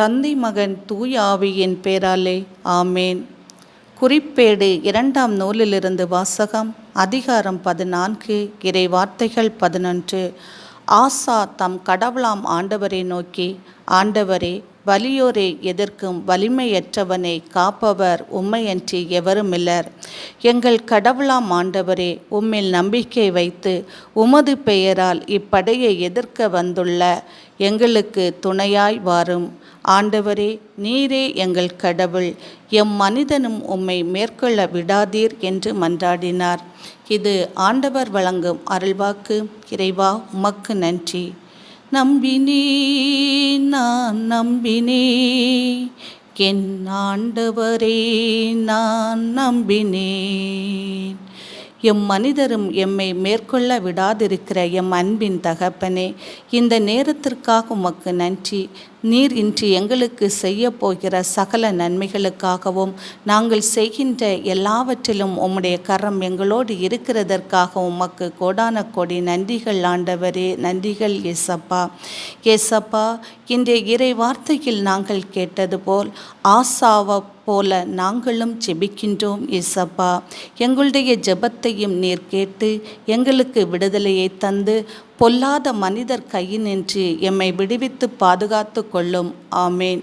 தந்தை மகன் தூய ஆவியின் பேராலே. ஆமேன். குறிப்பேடு இரண்டாம் நூலிலிருந்து வாசகம் அதிகாரம் பதினான்கு இறை வார்த்தைகள் பதினொன்று. ஆசா தம் கடவுளாம் ஆண்டவரை நோக்கி ஆண்டவரே வலியோரை எதிர்க்கும் வலிமையற்றவனை காப்பவர் உம்மையன்றி எவருமில்லர். எங்கள் கடவுளாம் ஆண்டவரே உம்மில் நம்பிக்கை வைத்து உமது பெயரால் இப்படையை எதிர்க்க வந்துள்ள எங்களுக்கு துணையாய் வாரும். ஆண்டவரே நீரே எங்கள் கடவுள். எம் மனிதனும் உம்மை மேற்கொள்ள விடாதீர் என்று மன்றாடினார். இது ஆண்டவர் வழங்கும் அருள்வாக்கு. இறைவா உமக்கு நன்றி. நம்பினே நான் நம்பினே என் ஆண்டவரே நான் நம்பினேன். எம் மனிதரும் எம்மை மேற்கொள்ள விடாதிருக்கிற எம் அன்பின் தகப்பனே இந்த நேரத்திற்காக உமக்கு நன்றி. நீர் இன்று எங்களுக்கு செய்ய போகிற சகல நன்மைகளுக்காகவும் நாங்கள் செய்கின்ற எல்லாவற்றிலும் உம்முடைய கரம் எங்களோடு இருக்கிறதற்காக உமக்கு கோடான கோடி நன்றிகள் ஆண்டவரே நன்றிகள் ஏசப்பா. ஏசப்பா இன்றைய இறை வார்த்தையில் நாங்கள் கேட்டது போல் ஆசாவ போல நாங்களும் ஜெபிக்கின்றோம் இசப்பா எங்களுடைய ஜெபத்தையும் நீர் கேட்டு எங்களுக்கு விடுதலையை தந்து பொல்லாத மனிதர் கையினின்று எம்மை விடுவித்து பாதுகாத்து கொள்ளும். ஆமேன்.